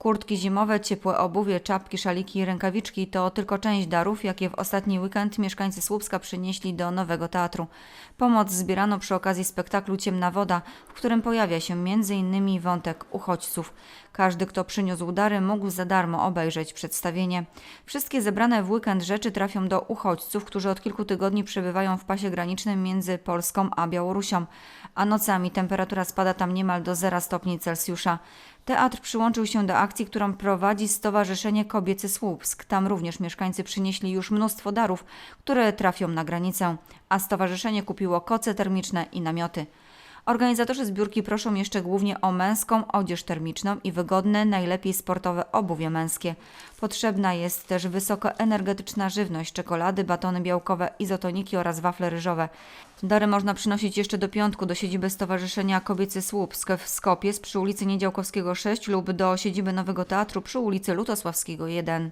Kurtki zimowe, ciepłe obuwie, czapki, szaliki i rękawiczki to tylko część darów, jakie w ostatni weekend mieszkańcy Słupska przynieśli do nowego teatru. Pomoc zbierano przy okazji spektaklu Ciemna Woda, w którym pojawia się m.in. wątek uchodźców. Każdy, kto przyniósł dary, mógł za darmo obejrzeć przedstawienie. Wszystkie zebrane w weekend rzeczy trafią do uchodźców, którzy od kilku tygodni przebywają w pasie granicznym między Polską a Białorusią, a nocami temperatura spada tam niemal do 0 stopni Celsjusza. Teatr przyłączył się do akcji, którą prowadzi Stowarzyszenie Kobiecy Słupsk. Tam również mieszkańcy przynieśli już mnóstwo darów, które trafią na granicę, a stowarzyszenie kupiło koce termiczne i namioty. Organizatorzy zbiórki proszą jeszcze głównie o męską odzież termiczną i wygodne, najlepiej sportowe obuwie męskie. Potrzebna jest też wysokoenergetyczna żywność, czekolady, batony białkowe, izotoniki oraz wafle ryżowe. Dary można przynosić jeszcze do piątku do siedziby Stowarzyszenia Kobiecy Słupsk w Skopiec przy ulicy Niedziałkowskiego 6 lub do siedziby Nowego Teatru przy ulicy Lutosławskiego 1.